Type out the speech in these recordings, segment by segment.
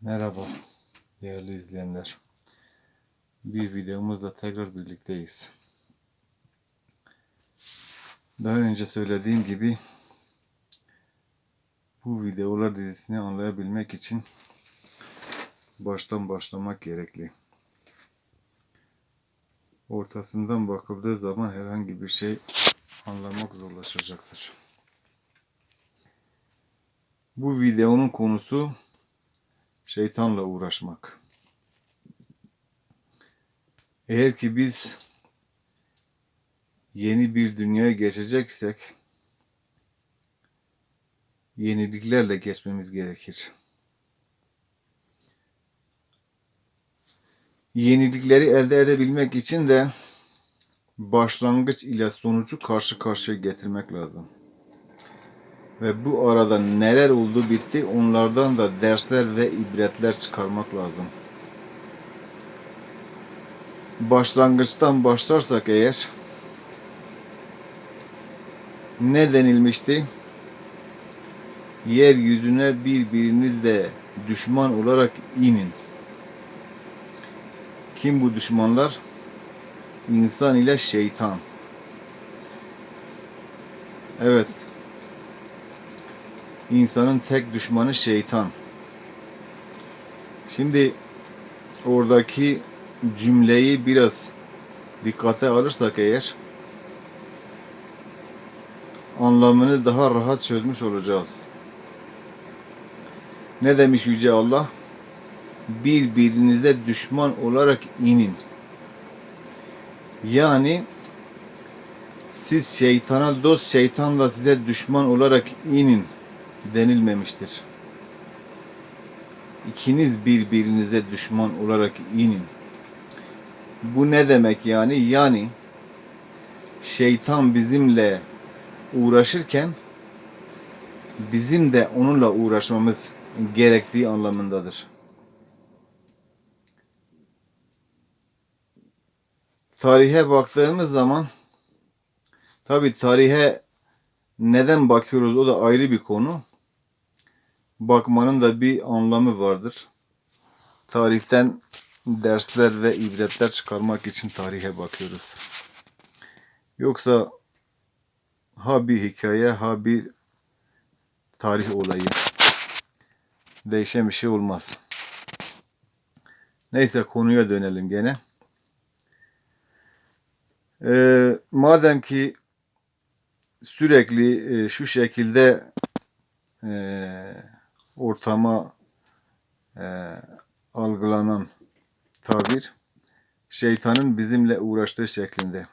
Merhaba değerli izleyenler. Bir videomuzda tekrar birlikteyiz. Daha önce söylediğim gibi bu videolar dizisini anlayabilmek için baştan başlamak gerekli. Ortasından bakıldığı zaman herhangi bir şey anlamak zorlaşacaktır. Bu videonun konusu şeytanla uğraşmak. Eğer ki biz yeni bir dünyaya geçeceksek yeniliklerle geçmemiz gerekir. Yenilikleri elde edebilmek için de başlangıç ile sonucu karşı karşıya getirmek lazım. Ve bu arada neler oldu bitti onlardan da dersler ve ibretler çıkarmak lazım. Başlangıçtan başlarsak eğer ne denilmişti? Yeryüzüne birbirinizle düşman olarak inin. Kim bu düşmanlar? İnsan ile şeytan. Evet, İnsanın tek düşmanı şeytan. Şimdi oradaki cümleyi biraz dikkate alırsak eğer anlamını daha rahat çözmüş olacağız. Ne demiş Yüce Allah? Birbirinize düşman olarak inin. Yani siz şeytana dost, şeytan da size düşman olarak inin denilmemiştir. İkiniz birbirinize düşman olarak inin. Bu ne demek yani? Yani şeytan bizimle uğraşırken bizim de onunla uğraşmamız gerektiği anlamındadır. Tarihe baktığımız zaman tabi tarihe neden bakıyoruz o da ayrı bir konu. Bakmanın da bir anlamı vardır. Tarihten dersler ve ibretler çıkarmak için tarihe bakıyoruz. Yoksa ha bir hikaye ha bir tarih olayı. Değişen bir şey olmaz. Neyse konuya dönelim gene. Ee, madem ki sürekli e, şu şekilde e, ortama e, algılanan tabir şeytanın bizimle uğraştığı şeklinde.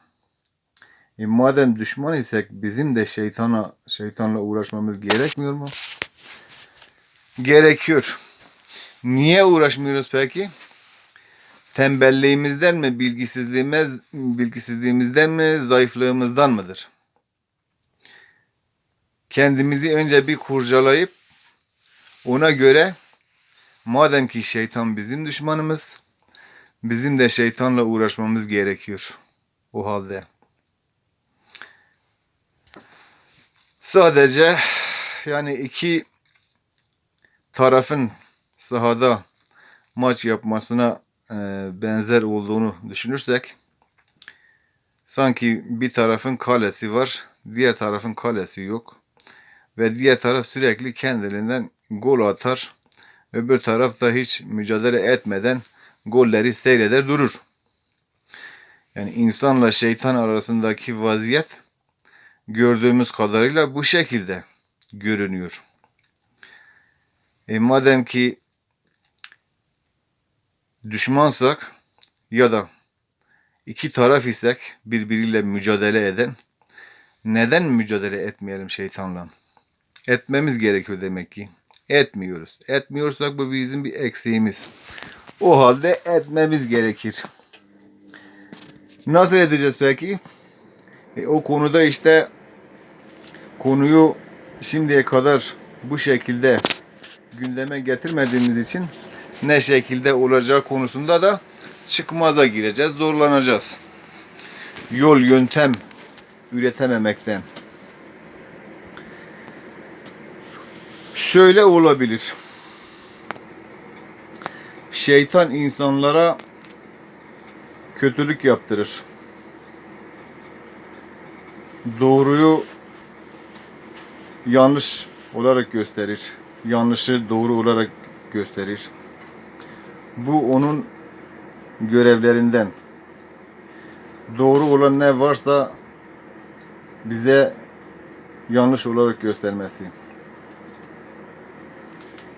E, madem düşman isek bizim de şeytana şeytanla uğraşmamız gerekmiyor mu? Gerekiyor. Niye uğraşmıyoruz peki? Tembelliğimizden mi, bilgisizliğimiz, bilgisizliğimizden mi, zayıflığımızdan mıdır? kendimizi önce bir kurcalayıp ona göre madem ki şeytan bizim düşmanımız bizim de şeytanla uğraşmamız gerekiyor o halde. Sadece yani iki tarafın sahada maç yapmasına e, benzer olduğunu düşünürsek sanki bir tarafın kalesi var, diğer tarafın kalesi yok ve diğer taraf sürekli kendiliğinden gol atar. Öbür taraf da hiç mücadele etmeden golleri seyreder durur. Yani insanla şeytan arasındaki vaziyet gördüğümüz kadarıyla bu şekilde görünüyor. E madem ki düşmansak ya da iki taraf isek birbiriyle mücadele eden neden mücadele etmeyelim şeytanla? Etmemiz gerekiyor demek ki. Etmiyoruz. Etmiyorsak bu bizim bir eksiğimiz. O halde etmemiz gerekir. Nasıl edeceğiz peki? E, o konuda işte konuyu şimdiye kadar bu şekilde gündeme getirmediğimiz için ne şekilde olacağı konusunda da çıkmaza gireceğiz, zorlanacağız. Yol yöntem üretememekten. Şöyle olabilir. Şeytan insanlara kötülük yaptırır. Doğruyu yanlış olarak gösterir. Yanlışı doğru olarak gösterir. Bu onun görevlerinden. Doğru olan ne varsa bize yanlış olarak göstermesi.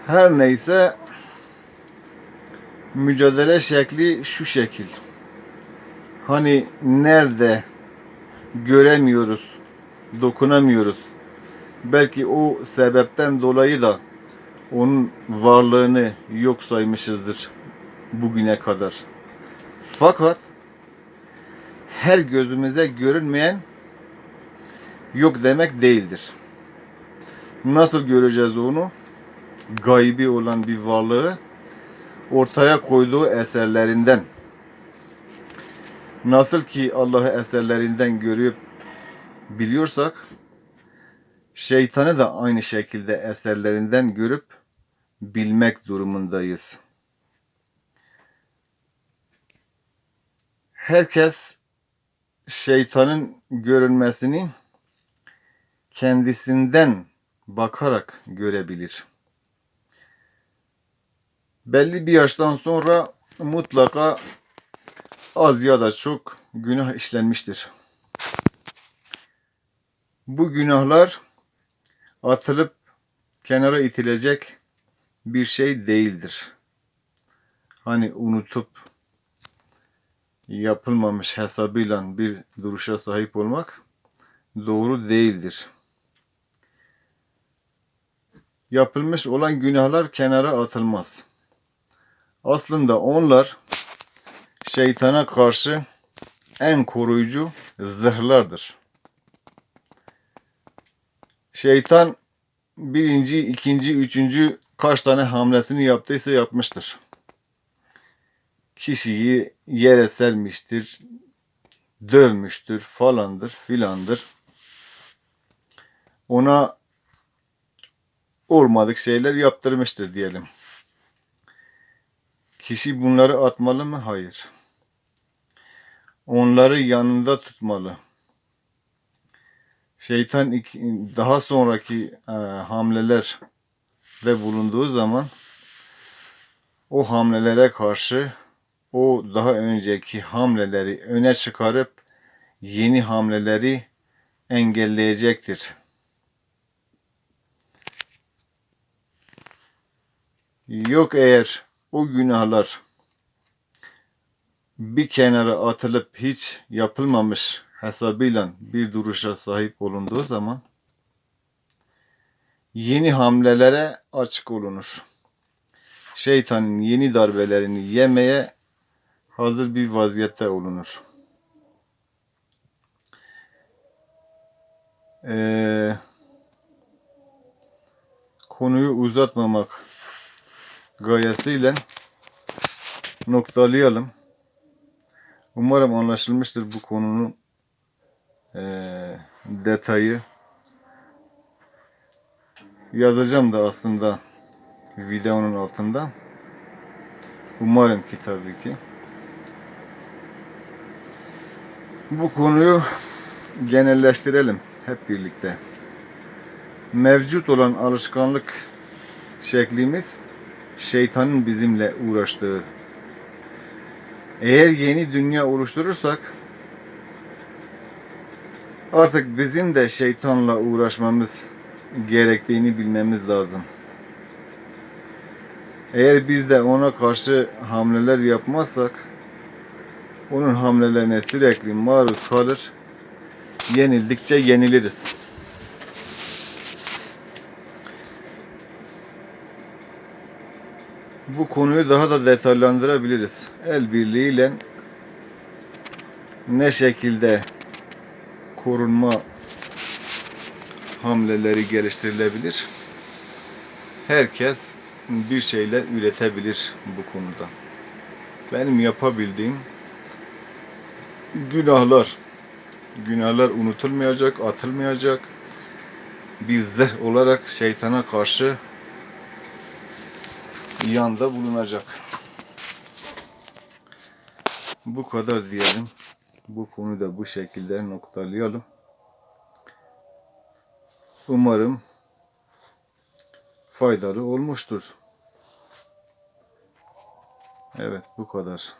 Her neyse mücadele şekli şu şekil. Hani nerede göremiyoruz, dokunamıyoruz. Belki o sebepten dolayı da onun varlığını yok saymışızdır bugüne kadar. Fakat her gözümüze görünmeyen yok demek değildir. Nasıl göreceğiz onu? Gaybi olan bir varlığı ortaya koyduğu eserlerinden. Nasıl ki Allah'ı eserlerinden görüp biliyorsak şeytanı da aynı şekilde eserlerinden görüp bilmek durumundayız. Herkes şeytanın görünmesini kendisinden bakarak görebilir. Belli bir yaştan sonra mutlaka az ya da çok günah işlenmiştir. Bu günahlar atılıp kenara itilecek bir şey değildir. Hani unutup yapılmamış hesabıyla bir duruşa sahip olmak doğru değildir. Yapılmış olan günahlar kenara atılmaz. Aslında onlar şeytana karşı en koruyucu zırhlardır. Şeytan birinci, ikinci, üçüncü kaç tane hamlesini yaptıysa yapmıştır. Kişiyi yere sermiştir, dövmüştür, falandır, filandır. Ona olmadık şeyler yaptırmıştır diyelim. Kişi bunları atmalı mı? Hayır. Onları yanında tutmalı. Şeytan daha sonraki e, hamleler ve bulunduğu zaman o hamlelere karşı o daha önceki hamleleri öne çıkarıp yeni hamleleri engelleyecektir. Yok eğer o günahlar bir kenara atılıp hiç yapılmamış hesabıyla bir duruşa sahip olunduğu zaman yeni hamlelere açık olunur. Şeytanın yeni darbelerini yemeye hazır bir vaziyette olunur. Ee, konuyu uzatmamak gayesiyle noktalayalım. Umarım anlaşılmıştır bu konunun eee, detayı. Yazacağım da aslında videonun altında. Umarım ki tabii ki. Bu konuyu genelleştirelim hep birlikte. Mevcut olan alışkanlık şeklimiz şeytanın bizimle uğraştığı. Eğer yeni dünya oluşturursak artık bizim de şeytanla uğraşmamız gerektiğini bilmemiz lazım. Eğer biz de ona karşı hamleler yapmazsak onun hamlelerine sürekli maruz kalır yenildikçe yeniliriz. Bu konuyu daha da detaylandırabiliriz. El birliğiyle ne şekilde korunma hamleleri geliştirilebilir? Herkes bir şeyler üretebilir bu konuda. Benim yapabildiğim günahlar. Günahlar unutulmayacak, atılmayacak. Zırh olarak şeytana karşı yanda bulunacak. Bu kadar diyelim. Bu konuyu da bu şekilde noktalayalım. Umarım faydalı olmuştur. Evet bu kadar.